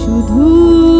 শুধু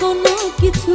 কোনো কিছু